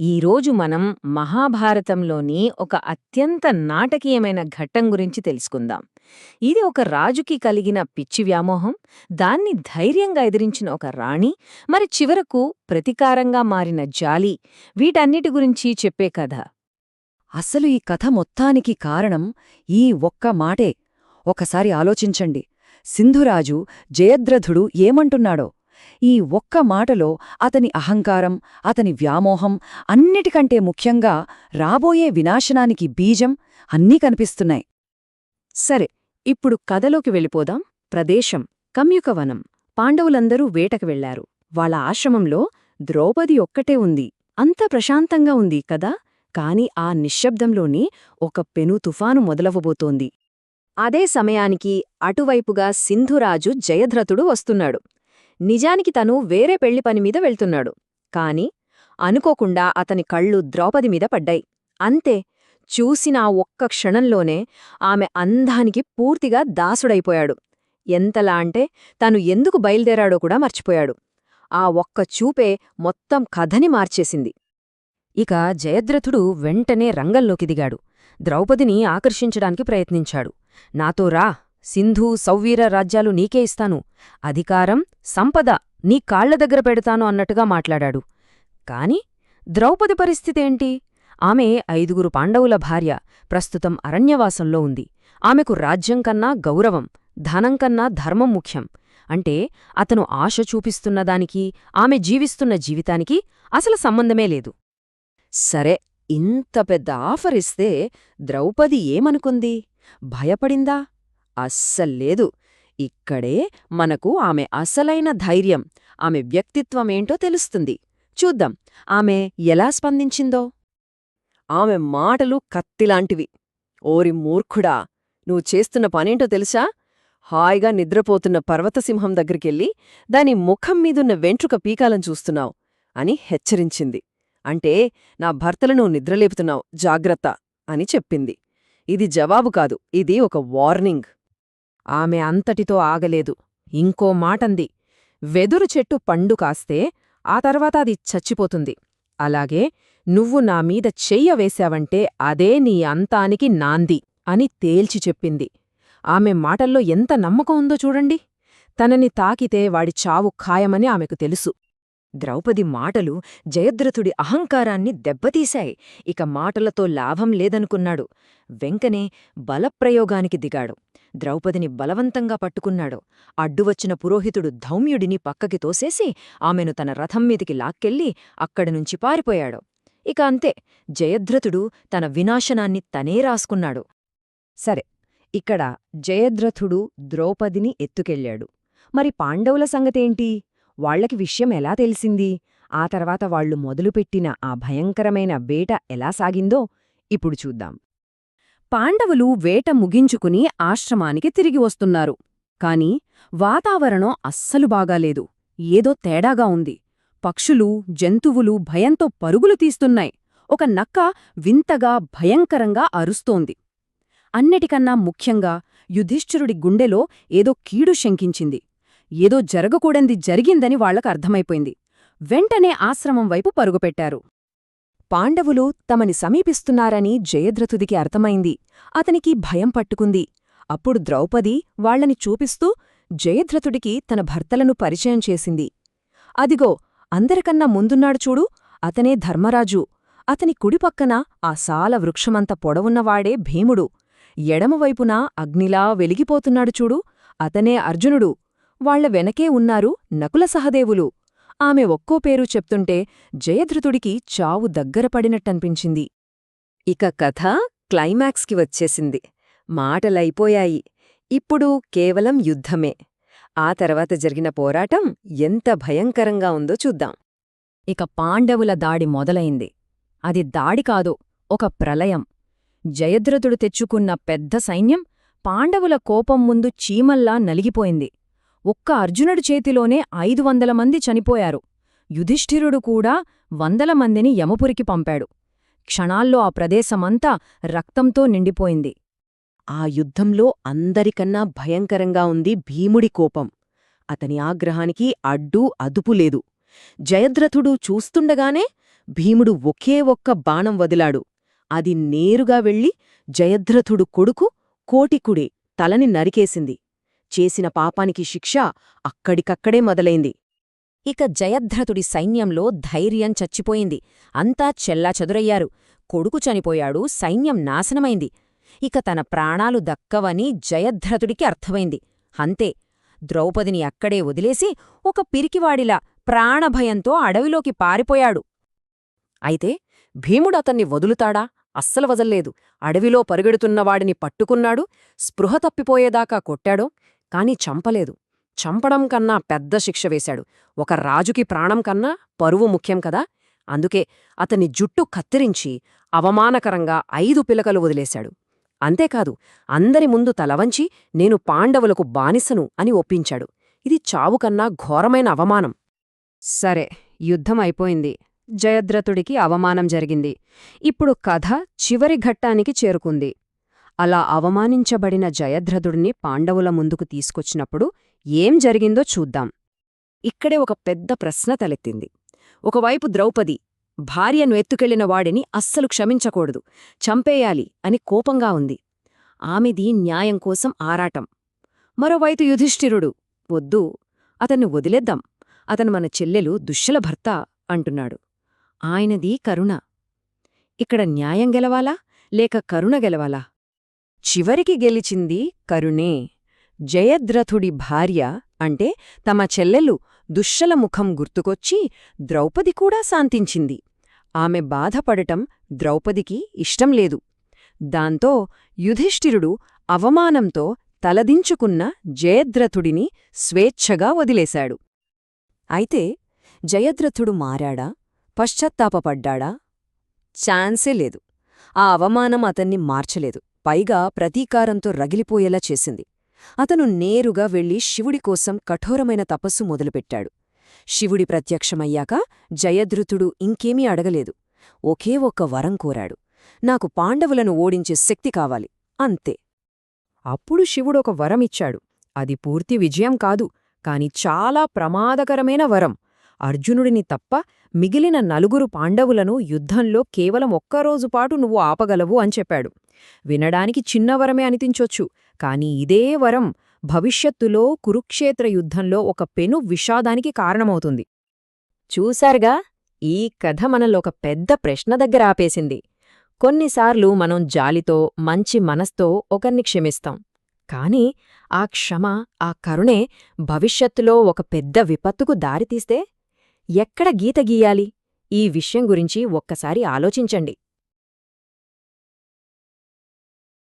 ఈరోజు మనం మహాభారతంలోని ఒక అత్యంత నాటకీయమైన ఘట్టం గురించి తెలుసుకుందాం. ఇది ఒక రాజుకి కలిగిన పిచ్చి వ్యామోహం దాన్ని ధైర్యంగా ఎదిరించిన ఒక రాణి మరి చివరకు ప్రతీకారంగా మారిన జాలి వీటన్నిటి గురించి చెప్పే కథ. అసలు ఈ కథ మొత్తానికి కారణం ఈ ఒక్క మాటే. ఒకసారి ఆలోచించండి. సింధురాజు జయద్రథుడు ఏమంటున్నాడో? ఈ ఒక్క మాటలో అతని అహంకారం అతని వ్యామోహం అన్నిటికంటే ముఖ్యంగా రాబోయే వినాశనానికి బీజం అన్నీ కనిపిస్తున్నాయి. సరే ఇప్పుడు కథలోకి వెళ్ళిపోదాం. ప్రదేశం కమ్యుకవనం. పాండవులందరూ వేటకు వెళ్ళారు వాళ్ళ ఆశ్రమంలో ద్రౌపది ఒక్కటే ఉంది. అంత ప్రశాంతంగా ఉంది కదా? కాని ఆ నిశ్శబ్దంలోని ఒక పెను తుఫాను మొదలవబోతోంది అదే సమయానికి అటువైపుగా సింధురాజు జయధ్రతుడు వస్తున్నాడు. నిజానికి తను వేరే పెళ్ళి పనిమీద వెళ్తున్నాడు. కాని అనుకోకుండా అతని కళ్ళు ద్రౌపది మీద పడ్డాయి. అంతే చూసిన ఆ ఒక్క క్షణంలోనే ఆమె అందానికి పూర్తిగా దాసుడైపోయాడు. ఎంతలా అంటే తను ఎందుకు బయలుదేరాడో కూడా మర్చిపోయాడు. ఆ ఒక్క చూపే మొత్తం కథని మార్చేసింది. ఇక జయద్రథుడు వెంటనే రంగంలోకి దిగాడు. ద్రౌపదిని ఆకర్షించడానికి ప్రయత్నించాడు. నాతో రా సింధు సౌవీర రాజ్యాలు నీకే ఇస్తాను. అధికారం సంపద నీ కాళ్ళ దగ్గర పెడతాను అన్నట్టుగా మాట్లాడాడు. కాని ద్రౌపది పరిస్థితేంటి ఆమె ఐదుగురు పాండవుల భార్య ప్రస్తుతం అరణ్యవాసంలో ఉంది. ఆమెకు రాజ్యం కన్నా గౌరవం ధనం కన్నా ధర్మం ముఖ్యం. అంటే అతను ఆశ చూపిస్తున్నదానికి ఆమె జీవిస్తున్న జీవితానికి అసలు సంబంధమే లేదు. సరే ఇంత పెద్ద ఆఫర్ ఇస్తే ద్రౌపది ఏమనుకుంది? భయపడిందా? అస్సల్లేదు ఇక్కడే మనకు ఆమె అసలైన ధైర్యం ఆమె వ్యక్తిత్వమేంటో తెలుస్తుంది. చూద్దాం ఆమె ఎలా స్పందించిందో. ఆమె మాటలు కత్తిలాంటివి. ఓరి మూర్ఖుడా నువ్వు చేస్తున్న పనేంటో తెలుసా? హాయిగా నిద్రపోతున్న పర్వతసింహం దగ్గరికెళ్ళి దాని ముఖం మీదున్న వెంట్రుక పీకాలం చూస్తున్నావు అని హెచ్చరించింది. అంటే నా భర్తలను నిద్రలేపుతున్నావు జాగ్రత్త అని చెప్పింది. ఇది జవాబు కాదు ఇది ఒక వార్నింగ్. ఆమె అంతటితో ఆగలేదు. ఇంకో మాటంది. వెదురు చెట్టు పండు కాస్తే ఆ తర్వాత అది చచ్చిపోతుంది. అలాగే నువ్వు నా మీద చెయ్య వేశావంటే అదే నీ అంతానికి నాంది అని తేల్చి చెప్పింది. ఆమె మాటల్లో ఎంత నమ్మకం ఉందో చూడండి. తనని తాకితే వాడి చావు ఖాయమని ఆమెకు తెలుసు. ద్రౌపది మాటలు జయద్రథుడి అహంకారాన్ని దెబ్బతీశాయి. ఇక మాటలతో లాభం లేదనుకున్నాడు. వెంకనే బలప్రయోగానికి దిగాడు. ద్రౌపదిని బలవంతంగా పట్టుకున్నాడు. అడ్డువచ్చిన పురోహితుడు ధౌమ్యుడిని పక్కకి తోసేసి ఆమెను తన రథం మీదికి లాక్కెళ్ళి అక్కడినుంచి పారిపోయాడు. ఇక అంతే జయద్రథుడు తన వినాశనాన్ని తనే రాసుకున్నాడు. సరే ఇక్కడ జయద్రథుడు ద్రౌపదిని ఎత్తుకెళ్ళాడు. మరి పాండవుల సంగతేంటి? వాళ్ళకి విషయం ఎలా తెలిసింది? ఆ తర్వాత వాళ్ళు మొదలుపెట్టిన ఆ భయంకరమైన వేట ఎలా సాగిందో ఇప్పుడు చూద్దాం. పాండవులు వేట ముగించుకుని ఆశ్రమానికి తిరిగి వస్తున్నారు. కాని వాతావరణం అస్సలు బాగాలేదు. ఏదో తేడాగా ఉంది. పక్షులు జంతువులు భయంతో పరుగులు తీస్తున్నాయి. ఒక నక్క వింతగా భయంకరంగా అరుస్తోంది. అన్నిటికన్నా ముఖ్యంగా యుధిష్ఠిరుడి గుండెలో ఏదో కీడు శంకించింది. ఏదో జరగకూడంది జరిగిందని వాళ్ళకు అర్థమైపోయింది. వెంటనే ఆశ్రమం వైపు పరుగుపెట్టారు పాండవులు తమని సమీపిస్తున్నారని జయద్రథుడికి అర్థమైంది. అతనికి భయం పట్టుకుంది. అప్పుడు ద్రౌపది వాళ్ళని చూపిస్తూ జయద్రథుడికి తన భర్తలను పరిచయం చేసింది. అదిగో అందరికన్నా ముందున్నాడు చూడు అతనే ధర్మరాజు. అతని కుడిపక్కన ఆ సాల వృక్షమంత పొడవున్నవాడే భీముడు. ఎడమవైపున అగ్నిలా వెలిగిపోతున్నాడు చూడు అతనే అర్జునుడు. వాళ్ళ వెనకే ఉన్నారు నకుల సహదేవులు. ఆమె ఒక్కో పేరు చెప్తుంటే జయధృతుడికి చావు దగ్గరపడినట్టనిపించింది ఇక కథ క్లైమాక్స్కి వచ్చేసింది. మాటలైపోయాయి. ఇప్పుడు కేవలం యుద్ధమే. ఆ తర్వాత జరిగిన పోరాటం ఎంత భయంకరంగా ఉందో చూద్దాం. ఇక పాండవుల దాడి మొదలైంది. అది దాడి కాదు ఒక ప్రళయం. జయద్రథుడు తెచ్చుకున్న పెద్ద సైన్యం పాండవుల కోపం ముందు చీమల్లా నలిగిపోయింది. ఒక్క అర్జునుడి చేతిలోనే ఐదు వందల మంది చనిపోయారు. యుధిష్ఠిరుడు కూడా వందల మందిని యమపురికి పంపాడు. క్షణాల్లో ఆ ప్రదేశమంతా రక్తంతో నిండిపోయింది. ఆ యుద్ధంలో అందరికన్నా భయంకరంగా ఉంది భీముడి కోపం. అతని ఆగ్రహానికి అడ్డూ అదుపులేదు జయద్రథుడు చూస్తుండగానే భీముడు ఒకే ఒక్క బాణం వదిలాడు. అది నేరుగా వెళ్ళి జయద్రథుడు కొడుకు కోటికుడే తలని నరికేసింది. చేసిన పాపానికి శిక్ష అక్కడికక్కడే మొదలైంది. ఇక జయధ్రతుడి సైన్యంలో ధైర్యం చచ్చిపోయింది. అంతా చెల్లాచెదురయ్యారు కొడుకు చనిపోయాడు. సైన్యం నాశనమైంది. ఇక తన ప్రాణాలు దక్కవని జయధ్రతుడికి అర్థమైంది. అంతే. ద్రౌపదిని అక్కడే వదిలేసి ఒక పిరికివాడిలా ప్రాణభయంతో అడవిలోకి పారిపోయాడు. అయితే భీముడతన్ని వదులుతాడా? అస్సలు వదల్లేదు. అడవిలో పరుగెడుతున్నవాడిని పట్టుకున్నాడు. స్పృహ తప్పిపోయేదాకా కొట్టాడో? కాని చంపలేదు. చంపడం కన్నా పెద్ద శిక్ష వేశాడు. ఒక రాజుకి ప్రాణం కన్నా పరువు ముఖ్యం కదా. అందుకే అతని జుట్టు కత్తిరించి అవమానకరంగా ఐదు పిలకలు వదిలేశాడు. అంతేకాదు అందరి ముందు తలవంచి నేను పాండవులకు బానిసను అని ఒప్పించాడు. ఇది చావుకన్నా ఘోరమైన అవమానం. సరే యుద్ధం అయిపోయింది. జయద్రథుడికి అవమానం జరిగింది. ఇప్పుడు కథ చివరి ఘట్టానికి చేరుకుంది. అలా అవమానించబడిన జయధ్రదుడిని పాండవుల ముందుకు తీసుకొచ్చినప్పుడు ఏం జరిగిందో చూద్దాం. ఇక్కడే ఒక పెద్ద ప్రశ్న తలెత్తింది. ఒకవైపు ద్రౌపది భార్యను ఎత్తుకెళ్ళిన వాడిని అస్సలు క్షమించకూడదు చంపేయాలి అని కోపంగా ఉంది. ఆమెది న్యాయం కోసం ఆరాటం. మరోవైపు యుధిష్ఠిరుడు వద్దు అతన్ని వదిలేద్దాం అతను మన చెల్లెలు దుశ్శల భర్త అంటున్నాడు. ఆయనది కరుణ. ఇక్కడ న్యాయం గెలవాలా లేక కరుణ గెలవాలా? చివరికి గెలిచింది కరుణే. జయద్రథుడి భార్య అంటే తమ చెల్లెలు దుశ్శల ముఖం గుర్తుకొచ్చి ద్రౌపది కూడా శాంతించింది. ఆమె బాధపడటం ద్రౌపదికి ఇష్టం లేదు. దాంతో యుధిష్ఠిరుడు అవమానంతో తలదించుకున్న జయద్రథుడిని స్వేచ్ఛగా వదిలేశాడు. అయితే జయద్రథుడు మారాడా? పశ్చాత్తాపపడ్డాడా? ఛాన్సే లేదు. ఆ అవమానం అతన్ని మార్చలేదు. పైగా ప్రతీకారంతో రగిలిపోయేలా చేసింది. అతను నేరుగా వెళ్ళి శివుడి కోసం కఠోరమైన తపస్సు మొదలుపెట్టాడు. శివుడి ప్రత్యక్షమయ్యాక జయధృతుడు ఇంకేమీ అడగలేదు. ఒకే ఒక్క వరం కోరాడు. నాకు పాండవులను ఓడించే శక్తి కావాలి. అంతే. అప్పుడు శివుడొక వరమిచ్చాడు. అది పూర్తి విజయం కాదు కాని చాలా ప్రమాదకరమైన వరం. అర్జునుడిని తప్ప మిగిలిన నలుగురు పాండవులను యుద్ధంలో కేవలం ఒక్కరోజుపాటు నువ్వు ఆపగలవు అని చెప్పాడు. వినడానికి చిన్న వరమే అనిపించొచ్చు కాని ఇదే వరం భవిష్యత్తులో కురుక్షేత్ర యుద్ధంలో ఒక పెను విషాదానికి కారణమవుతుంది. చూశారుగా ఈ కథ మనలో ఒక పెద్ద ప్రశ్న దగ్గర ఆపేసింది. కొన్నిసార్లు మనం జాలితో మంచి మనస్తో ఒకర్ని క్షమిస్తాం కాని ఆ క్షమ ఆ కరుణే భవిష్యత్తులో ఒక పెద్ద విపత్తుకు దారితీస్తే ఎక్కడ గీత గీయాలి? ఈ విషయం గురించి ఒక్కసారి ఆలోచించండి.